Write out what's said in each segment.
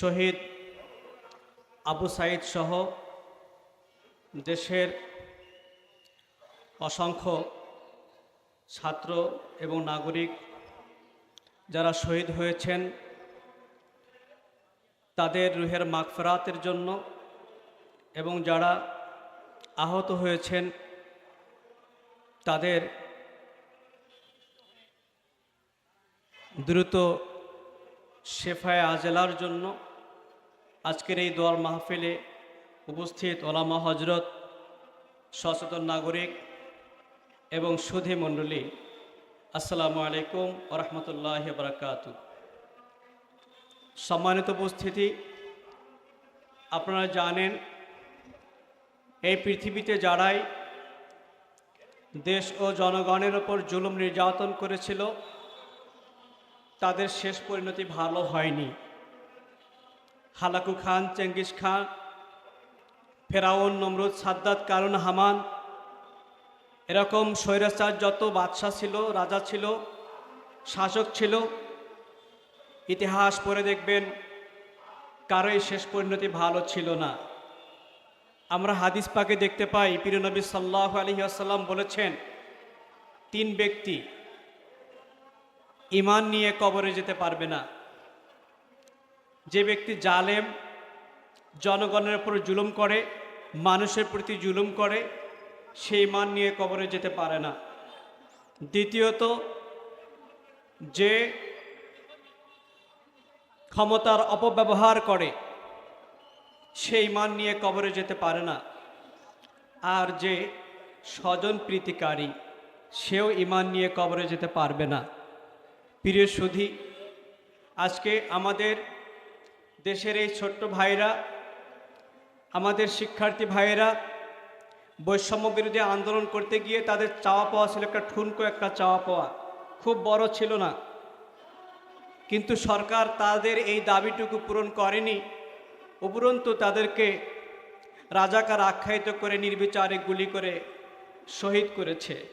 শহীদ আবু সাইদ সহ দেশের অসংখ্য ছাত্র এবং নাগরিক যারা শহীদ হয়েছেন, তাদের রুহের মাগফরাতের জন্য এবং যারা আহত হয়েছেন, তাদের দ্রুত শেফায় আজেলার জন্য আজকের এই দোয়ার মাহফিলে উপস্থিত ওলামা হজরত সচেতন নাগরিক এবং সুধী মণ্ডলী, আসসালামু আলাইকুম ওরহমতুল্লাহ বরকাত সম্মানিত উপস্থিতি, আপনারা জানেন এই পৃথিবীতে যারাই দেশ ও জনগণের ওপর জুলুম নির্যাতন করেছিল, তাদের শেষ পরিণতি ভালো হয়নি। হালাকু খান, চেঙ্গিস খান, ফেরাউন, নমরুদ, সাদ্দাত, কারুন, হামান। এরকম স্বৈরাচার যত বাদশাহ ছিল, রাজা ছিল, শাসক ছিল, ইতিহাস পড়ে দেখবেন, কারোই শেষ পরিণতি ভালো ছিল না। আমরা হাদিস পাকে দেখতে পাই পিরনবী সাল্লাহ আলহি আসাল্লাম বলেছেন, তিন ব্যক্তি ইমান নিয়ে কবরে যেতে পারবে না। যে ব্যক্তি জালেম, জনগণের উপর জুলুম করে, মানুষের প্রতি জুলুম করে সেই মান নিয়ে কবরে যেতে পারে না। দ্বিতীয়ত, যে ক্ষমতার অপব্যবহার করে সেই মান নিয়ে কবরে যেতে পারে না। আর যে স্বজন প্রীতিকারী, সেও ইমান নিয়ে কবরে যেতে পারবে না। প্রিয় সুধী, আজকে আমাদের দেশের এই ছোট্ট ভাইরা, আমাদের শিক্ষার্থী ভাইয়েরা, বৈষম্য বিরোধী আন্দোলন করতে গিয়ে তাদের চাওয়া পাওয়া ছিল একটা ঠুনকো, একটা চাওয়া পাওয়া। খুব বড় ছিল না। কিন্তু সরকার তাদের এই দাবিটুকু পূরণ করেনি। উপরন্তু তাদেরকে রাজাকার আখ্যায়িত করে, নির্বিচারে গুলি করে শহীদ করেছে।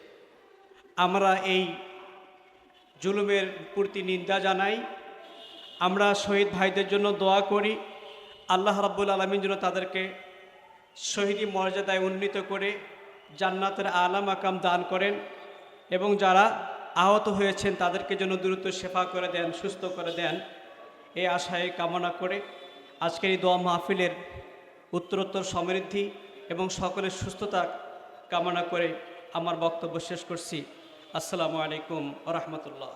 আমরা এই জুলুমের প্রতি নিন্দা জানাই। আমরা শহীদ ভাইদের জন্য দোয়া করি। আল্লাহ রাব্বুল আলমিন যেন তাদেরকে শহীদি মর্যাদায় উন্নীত করে জান্নাতের আলাম আকাম দান করেন এবং যারা আহত হয়েছেন তাদেরকে যেন দ্রুত সেফা করে দেন, সুস্থ করে দেন এই আশায় কামনা করে আজকের এই দোয়া মাহফিলের উত্তরোত্তর সমৃদ্ধি এবং সকলের সুস্থতা কামনা করে আমার বক্তব্য শেষ করছি। আসসালামু আলাইকুম রহমতুল্লাহ।